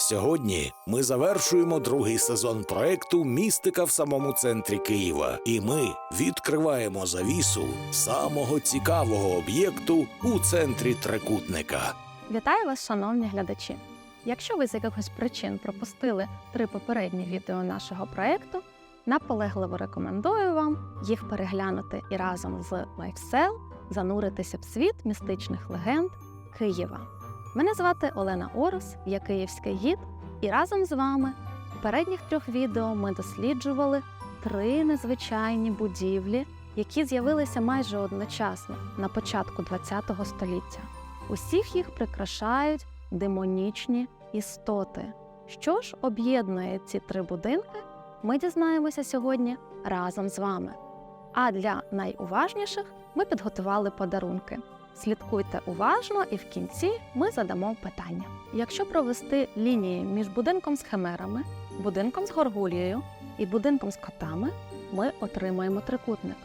Сьогодні ми завершуємо другий сезон проекту Містика в самому центрі Києва, і ми відкриваємо завісу самого цікавого об'єкту у центрі трикутника. Вітаю вас, шановні глядачі! Якщо ви з якихось причин пропустили три попередні відео нашого проекту, наполегливо рекомендую вам їх переглянути і разом з LifeSell зануритися в світ містичних легенд Києва. Мене звати Олена Орус, я київський гід, і разом з вами у передніх трьох відео ми досліджували три незвичайні будівлі, які з'явилися майже одночасно на початку ХХ століття. Усіх їх прикрашають демонічні істоти. Що ж об'єднує ці три будинки, ми дізнаємося сьогодні разом з вами. А для найуважніших ми підготували подарунки. Слідкуйте уважно, і в кінці ми задамо питання. Якщо провести лінії між будинком з химерами, будинком з горгулією і будинком з котами, ми отримаємо трикутник.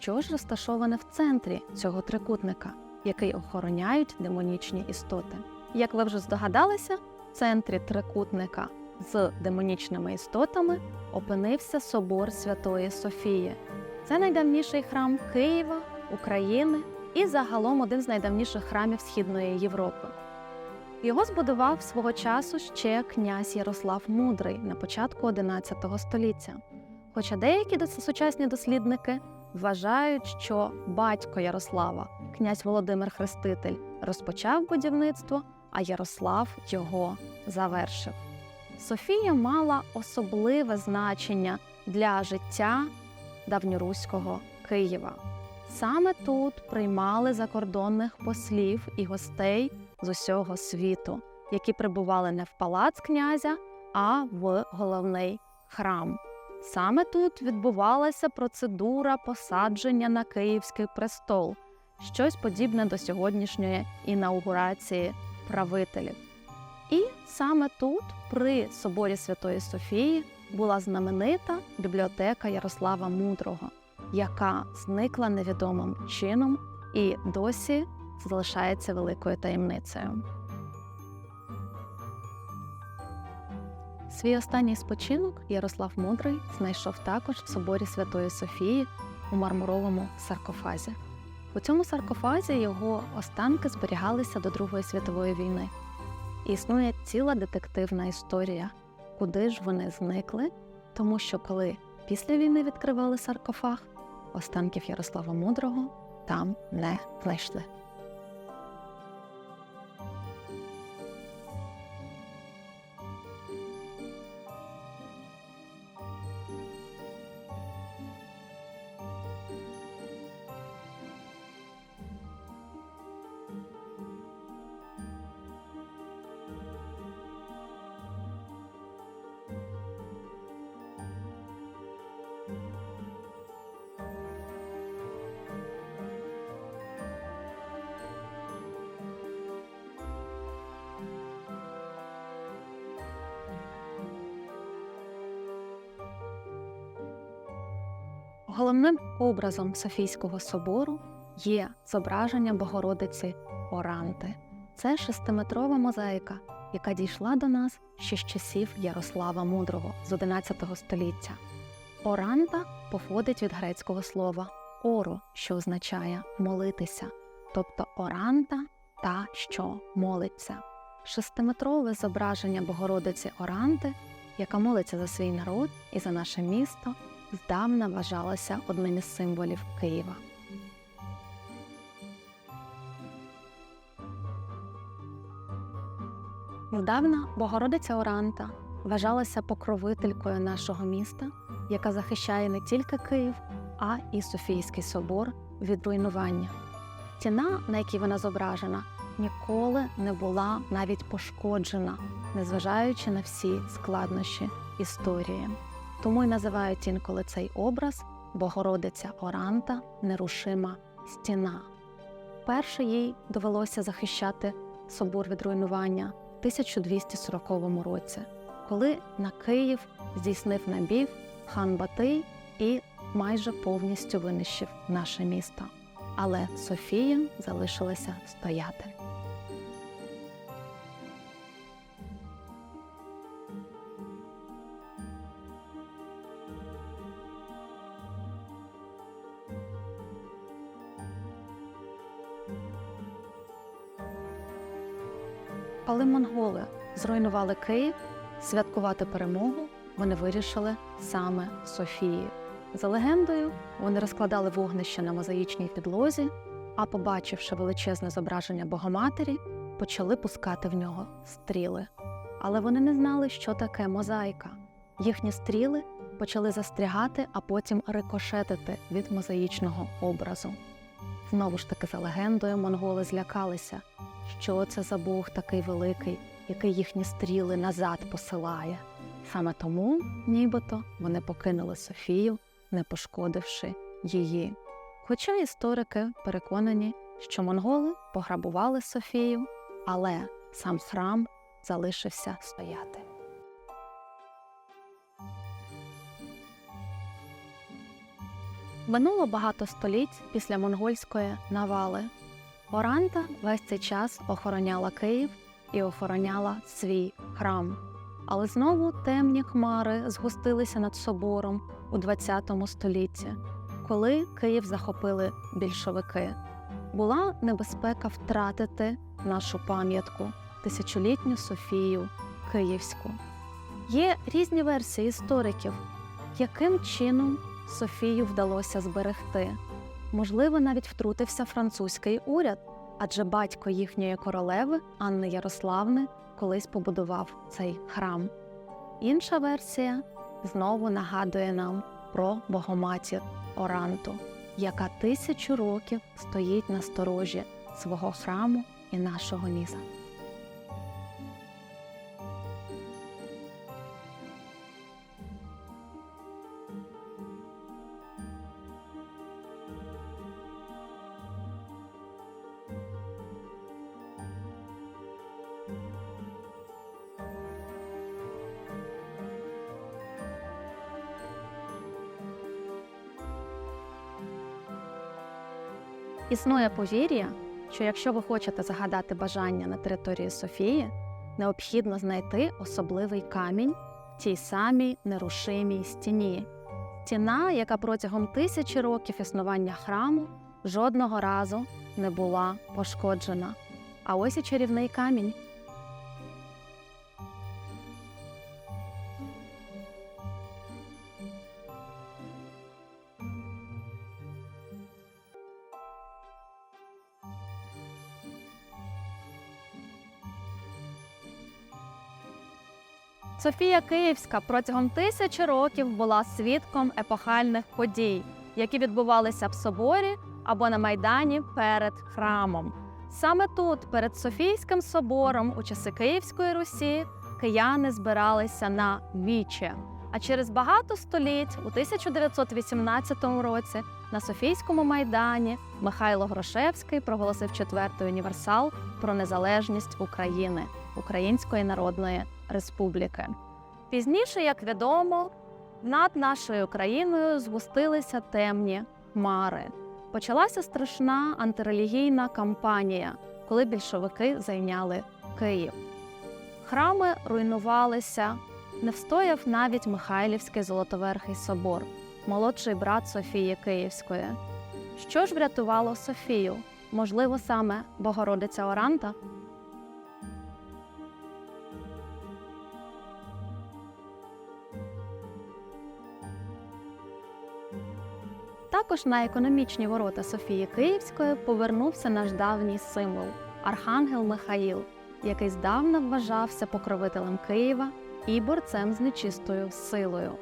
Що ж розташоване в центрі цього трикутника, який охороняють демонічні істоти? Як ви вже здогадалися, в центрі трикутника з демонічними істотами опинився собор Святої Софії. Це найдавніший храм Києва, України і загалом один з найдавніших храмів Східної Європи. Його збудував свого часу ще князь Ярослав Мудрий на початку XI століття. Хоча деякі сучасні дослідники вважають, що батько Ярослава, князь Володимир Хреститель, розпочав будівництво, а Ярослав його завершив. Софія мала особливе значення для життя давньоруського Києва. Саме тут приймали закордонних послів і гостей з усього світу, які прибували не в палац князя, а в головний храм. Саме тут відбувалася процедура посадження на київський престол, щось подібне до сьогоднішньої інаугурації правителів. І саме тут, при соборі Святої Софії, була знаменита бібліотека Ярослава Мудрого, яка зникла невідомим чином і досі залишається великою таємницею. Свій останній спочинок Ярослав Мудрий знайшов також в соборі Святої Софії у мармуровому саркофазі. У цьому саркофазі його останки зберігалися до Другої світової війни. Існує ціла детективна історія, куди ж вони зникли, тому що коли після війни відкривали саркофаг, останків Ярослава Мудрого там не знайшли. Головним образом Софійського собору є зображення Богородиці Оранти. Це шестиметрова мозаїка, яка дійшла до нас ще з часів Ярослава Мудрого з XI століття. Оранта походить від грецького слова оро, що означає молитися, тобто оранта та що молиться. Шестиметрове зображення Богородиці Оранти, яка молиться за свій народ і за наше місто, здавна вважалася одним із символів Києва. Здавна Богородиця Оранта вважалася покровителькою нашого міста, яка захищає не тільки Київ, а і Софійський собор від руйнування. Стіна, на якій вона зображена, ніколи не була навіть пошкоджена, незважаючи на всі складнощі історії. Тому й називають інколи цей образ Богородиця Оранта нерушима стіна. Перше їй довелося захищати собор від руйнування в 1240 році, коли на Київ здійснив набів хан Батий і майже повністю винищив наше місто. Але Софія залишилася стояти. Коли монголи зруйнували Київ, святкувати перемогу вони вирішили саме в Софії. За легендою, вони розкладали вогнище на мозаїчній підлозі, а побачивши величезне зображення Богоматері, почали пускати в нього стріли. Але вони не знали, що таке мозаїка. Їхні стріли почали застрягати, а потім рикошетити від мозаїчного образу. Знову ж таки, за легендою, монголи злякалися, що це за Бог такий великий, який їхні стріли назад посилає. Саме тому, нібито, вони покинули Софію, не пошкодивши її. Хоча історики переконані, що монголи пограбували Софію, але сам храм залишився стояти. Минуло багато століть після монгольської навали. Оранта весь цей час охороняла Київ і охороняла свій храм. Але знову темні хмари згустилися над собором у ХХ столітті, коли Київ захопили більшовики. Була небезпека втратити нашу пам'ятку, тисячолітню Софію Київську. Є різні версії істориків, яким чином Софію вдалося зберегти. Можливо, навіть втрутився французький уряд, адже батько їхньої королеви Анни Ярославни колись побудував цей храм. Інша версія знову нагадує нам про Богоматір Оранту, яка тисячу років стоїть на сторожі свого храму і нашого міста. Існує повір'я, що якщо ви хочете загадати бажання на території Софії, необхідно знайти особливий камінь в тій самій нерушимій стіні. Стіна, яка протягом тисячі років існування храму жодного разу не була пошкоджена. А ось і чарівний камінь. Софія Київська протягом тисячі років була свідком епохальних подій, які відбувалися в соборі або на майдані перед храмом. Саме тут, перед Софійським собором, у часи Київської Русі, кияни збиралися на віче. А через багато століть, у 1918 році, на Софійському майдані Михайло Грошевський проголосив четвертий універсал про незалежність України, Української Народної Республіки. Пізніше, як відомо, над нашою країною згустилися темні хмари. Почалася страшна антирелігійна кампанія, коли більшовики зайняли Київ. Храми руйнувалися, не встояв навіть Михайлівський Золотоверхий собор, молодший брат Софії Київської. Що ж врятувало Софію? Можливо, саме Богородиця Оранта? Також на економічні ворота Софії Київської повернувся наш давній символ Архангел Михаїл, який здавна вважався покровителем Києва і борцем з нечистою силою.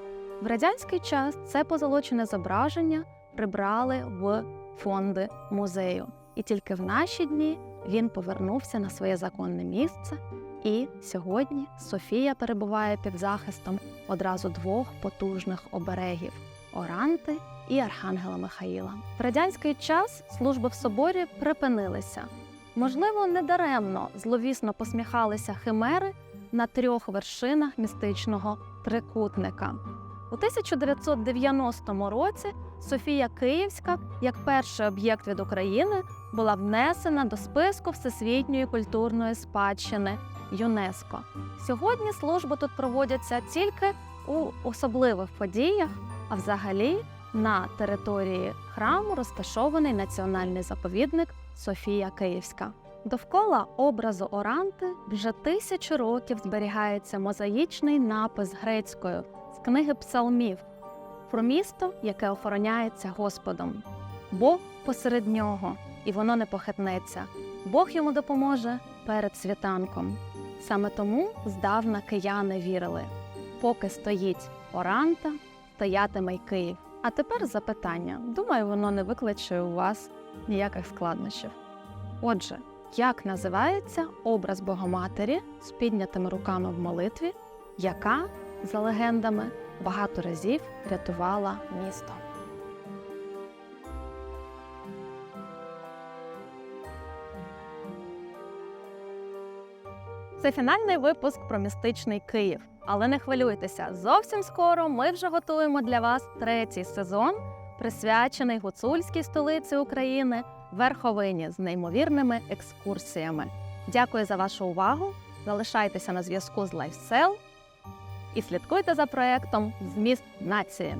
В радянський час це позолочене зображення прибрали в фонди музею, і тільки в наші дні він повернувся на своє законне місце. І сьогодні Софія перебуває під захистом одразу двох потужних оберегів Оранти і Архангела Михаїла. В радянський час служби в соборі припинилися. Можливо, недаремно зловісно посміхалися химери на трьох вершинах містичного трикутника. У 1990 році Софія Київська, як перший об'єкт від України, була внесена до списку Всесвітньої культурної спадщини ЮНЕСКО. Сьогодні служби тут проводяться тільки у особливих подіях, а взагалі на території храму розташований національний заповідник Софія Київська. Довкола образу Оранти вже тисячу років зберігається мозаїчний напис грецькою з книги псалмів про місто, яке охороняється Господом. Бог посеред нього, і воно не похитнеться. Бог йому допоможе перед світанком. Саме тому здавна кияни вірили: поки стоїть Оранта, стоятиме й Київ. А тепер запитання. Думаю, воно не викличе у вас ніяких складнощів. Отже, як називається образ Богоматері з піднятими руками в молитві, яка, за легендами, багато разів рятувала місто? Це фінальний випуск про містичний Київ. Але не хвилюйтеся, зовсім скоро ми вже готуємо для вас третій сезон, присвячений гуцульській столиці України Верховині з неймовірними екскурсіями. Дякую за вашу увагу. Залишайтеся на зв'язку з LifeSell і слідкуйте за проектом Зміст нації.